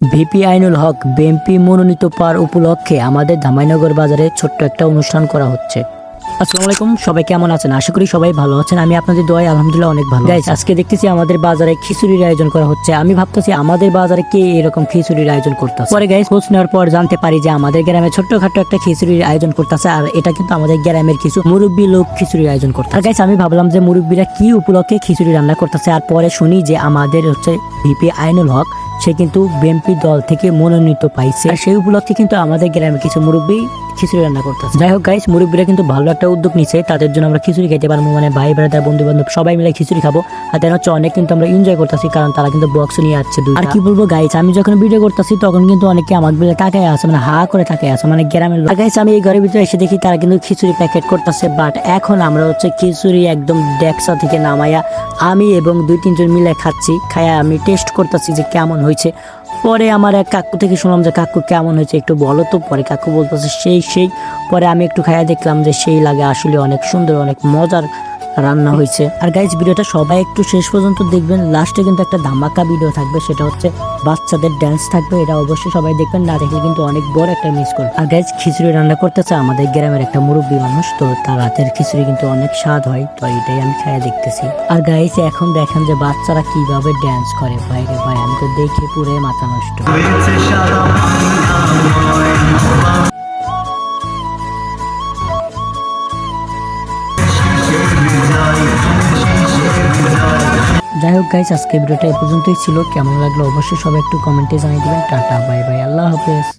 VP Ainul হক BNP মনোনীত পার উপলক্ষে আমাদের ধামাইনগর বাজারে ছোট্ট একটা অনুষ্ঠান করা হচ্ছে। আসসালামু আলাইকুম সবাই কেমন আছেন? আশা করি সবাই ভালো আছেন। আমি আপনাদের দোয়ায় আলহামদুলিল্লাহ অনেক ভালো গাইস আজকে দেখতেছি আমাদের বাজারে খিচুড়ির আয়োজন করা হচ্ছে। আমি ভাবতেছি আমাদের বাজারে কে এরকম খিচুড়ির আয়োজন করতেছে? পরে গাইস খোঁজ নেওয়ার পর জানতে পারি যে আমাদের গ্রামে ছোট্টখাট্ট একটা খিচুড়ির আয়োজন করতেছে আর এটা কিন্তু আমাদের গ্রামের কিছু মুরব্বী লোক খিচুড়ির আয়োজন করতে আর গাইস আমি ভাবলাম যে মুরব্বীরা কি উপলক্ষে খিচুড়ি রান্না করতেছে আর পরে শুনি যে আমাদের হচ্ছে ভিপি আইনুল হক সে কিন্তু বিএনপি দল থেকে মনোনীত পাইছে। সেই উপলক্ষে কিন্তু আমাদের গ্রামে কিছু মুরব্বী খিচুড়ি রান্না করতেছে। যাই হোক গাইস মুরব্বীরা কিন্তু ভালো একটা উদ্যোগ নিচ্ছে তাদের জন্য আমরা খিচুড়ি খেতে পারব মানে ভাই ব্রাদার বন্ধু বান্ধব সবাই মিলে খিচুড়ি খাব। আর তেন হচ্ছে অনেক কিন্তু আমরা এনজয় করতেছি, কারণ তারা কিন্তু বক্স নিয়ে আসছে আর কি বলব গাইস আমি যখন ভিডিও করতেছি, তখন কিন্তু অনেকে আমার বিলে তাকায় আছে মানে হা করে তাকায় আছে মানে গ্রামের লোক। গাইস আমি এই ঘরের ভিতরে এসে দেখি তারা কিন্তু খিচুড়ি প্যাকেট করতেছে বাট এখন আমরা হচ্ছে খিচুড়ি একদম ডেক্সা থেকে নামাইয়া আমি এবং দুই তিনজন মিলে খাচ্ছি, খায়া আমি টেস্ট করতেছি যে কেমন হয়েছে। পরে আমার এক কাকু থেকে শুনলাম যে, কাকু, কেমন হয়েছে? একটু বলো তো। পরে কাকু বলতেছে, সেই সেই। পরে আমি একটু খাইয়া দেখলাম যে, সেই লাগে আসলে অনেক সুন্দর, অনেক মজার রান্না হয়েছে। আর গাইজ ভিডিওটা সবাই একটু শেষ পর্যন্ত দেখবেন। লাস্টে কিন্তু একটা ধামাকা ভিডিও থাকবে, সেটা হচ্ছে বাচ্চাদের ড্যান্স থাকবে। এটা অবশ্যই সবাই দেখবেন, না দেখলে কিন্তু অনেক বড় একটা মিস করবে আর গাইজ খিচুড়ি রান্না করতেছে আমাদের গ্রামের একটা মুরব্বী মানুষ, তো তার হাতের খিচুড়ি কিন্তু অনেক স্বাদ হয়, তো এটাই আমি খাইয়া দেখতেছি। আর গাইজ এখন দেখেন যে বাচ্চারা কীভাবে ড্যান্স করে। বাইরে ভাই, আমি তো দেখে পুরো মাথা নষ্ট। যাই হোক গাইজ আজকে ভিডিওটা এই পর্যন্তই ছিল। কেমন লাগল অবশ্যই সবাই একটু কমেন্টে জানিয়ে দেবেন। টাটা বাই বাই আল্লাহ হাফেজ।